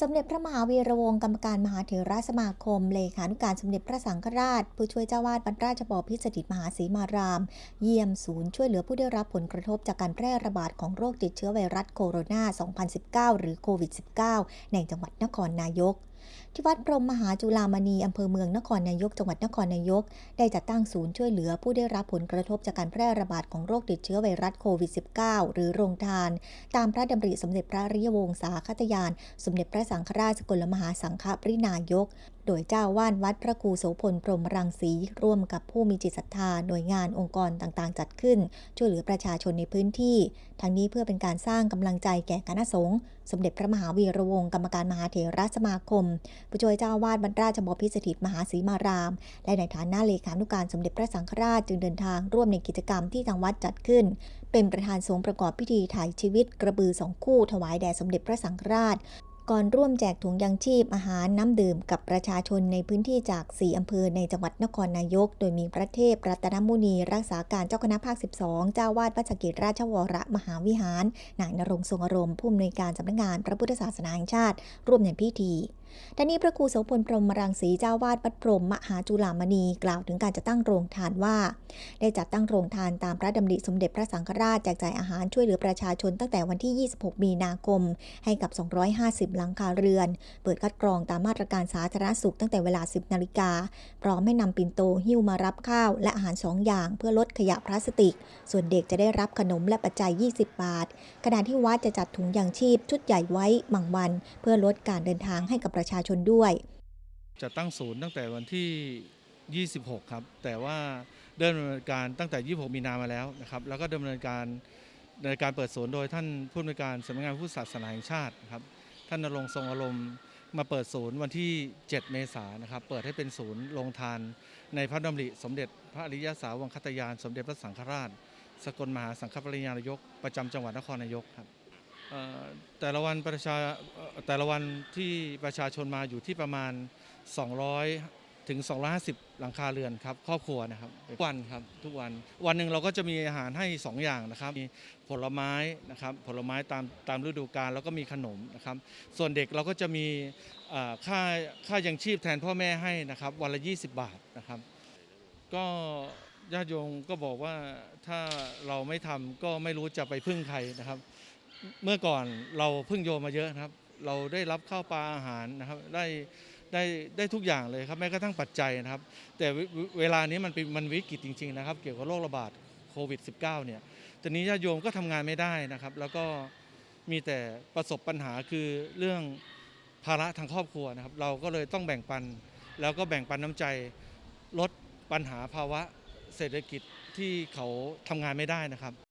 สมเด็จพระมหาวีระวงศ์กรรมการมหาเถรสมาคม เลขานุการสมเด็จพระสังฆราช ผู้ช่วยเจ้าวาดวัดราชบพิตรสถิตมหาศรีมาราม เยี่ยมศูนย์ช่วยเหลือผู้ได้รับผลกระทบจากการแพร่ระบาดของโรคติดเชื้อไวรัสโคโรนา 2019 หรือโควิด -19 ในจังหวัดนครนายก ที่วัดพรหมมหาจุฬามณีอำเภอเมืองนครนายกจังหวัดนครนายก ได้จัดตั้งศูนย์ช่วยเหลือผู้ได้รับผลกระทบจากการแพร่ระบาดของโรคติดเชื้อไวรัสโควิด -19 หรือโรงทาน ตามพระดำริสมเด็จพระริยวงศาคตยาน สมเด็จพระสังฆราชสกลมหาสังฆปรินายก โดยเจ้าวาดวัดพระครูโสพลพรหมรังสีร่วมกับผู้มีจิตศรัทธาหน่วยงานองค์กรต่างๆ จัดขึ้น ช่วยเหลือประชาชนในพื้นที่ ทั้งนี้เพื่อเป็นการสร้างกำลังใจแก่คณะสงฆ์สมเด็จพระมหาวีระวงศ์กรรมการมหาเถรสมาคมผู้ช่วยเจ้าอาวาดวัดราชบพิสถิตมหาศรีมาราม และในฐานะเลขานุการสมเด็จพระสังฆราชจึงเดินทางร่วมในกิจกรรมที่ทางวัดจัดขึ้น เป็นประธานสงฆ์ประกอบพิธีถ่ายชีวิตกระบือสองคู่ถวายแด่สมเด็จพระสังฆราช ก่อนร่วมแจกถุงยังชีพอาหารน้ำดื่มกับประชาชนในพื้นที่จาก 4 อำเภอในจังหวัดนครนายก โดยมีพระเทพรัตนมุนี รักษาการเจ้าคณะภาค 12 เจ้าวาดวัดสะเกตราชวรมหาวิหาร นายนรงทรงอารมณ์ผู้อำนวยการสำนักงานพระพุทธศาสนาแห่งชาติ ร่วมในพิธี ท่านี้พระครูโสพลพรหมรังสีเจ้าวาดวัดพรหมมหาจุฬามณีกล่าวถึงการจัดตั้งโรงทานว่า ได้จัดตั้งโรงทานตามพระดำริสมเด็จพระสังฆราชแจกจ่ายอาหารช่วยเหลือประชาชนตั้งแต่วันที่ 26 มีนาคม ให้กับ 250 หลังคาเรือน เปิดคัดกรองตามมาตรการสาธารณสุขตั้งแต่เวลา 10 นาฬิกาพร้อมให้นำปิ่นโตหิ้วมารับข้าวและอาหาร 2 อย่าง เพื่อลดขยะพลาสติก ส่วนเด็กจะได้รับขนมและปัจจัย 20 บาทขณะที่วัดจะจัดถุงยางชีพชุดใหญ่ไว้บางวัน เพื่อลดการเดินทางให้กับประชาชนด้วย จะตั้งศูนย์ตั้งแต่วันที่ 26 ครับ แต่ว่าเดินดำเนินการตั้งแต่ 26 มีนามาแล้วนะครับ แล้วก็ดำเนินการในการเปิดศูนย์โดยท่านผู้อำนวยการสำนักงานพุทธศาสนาแห่งชาติครับ ท่านนรงทรงอารมณ์มาเปิดศูนย์วันที่ 7 เมษายนนะครับ เปิดให้เป็นศูนย์ลงทานในพระดำริ สมเด็จพระอริยสาวงคตยาน สมเด็จพระสังฆราช สกลมหาสังฆปริญาณยก ประจำจังหวัดนครนายกครับ แต่ละวันประชาแต่ละวันที่ประชาชนมาอยู่ที่ประมาณ 200 ถึง 250 หลังคาเรือนครับครอบครัวนะครับทุกวันครับทุกวันวันหนึ่งเราก็จะมีอาหารให้ 2 อย่างนะครับมีผลไม้นะครับผลไม้ตามตามฤดูกาลแล้วก็มีขนมนะครับ ส่วนเด็กเราก็จะมีค่าค่ายังชีพแทนพ่อแม่ให้นะครับ วันละ 20 บาทนะครับ ก็ญาติโยมก็บอกว่าถ้าเราไม่ทำก็ไม่รู้จะไปพึ่งใครนะครับ เมื่อก่อนเราพึ่งโยมมาเยอะนะครับ เราได้รับข้าวปลาอาหารนะครับได้ได้ได้ทุกอย่างเลยครับแม้กระทั่งปัจจัยนะครับ แต่เวลานี้มันเป็นมันวิกฤตจริง ๆนะครับ เกี่ยวกับโรคระบาดโควิด -19 เนี่ยตอนนี้ญาติโยมก็ทำงานไม่ได้นะครับ แล้วก็มีแต่ประสบปัญหาคือเรื่องภาระทางครอบครัวนะครับ เราก็เลยต้องแบ่งปัน แล้วก็แบ่งปันน้ำใจลดปัญหาภาวะเศรษฐกิจที่เขาทำงานไม่ได้นะครับ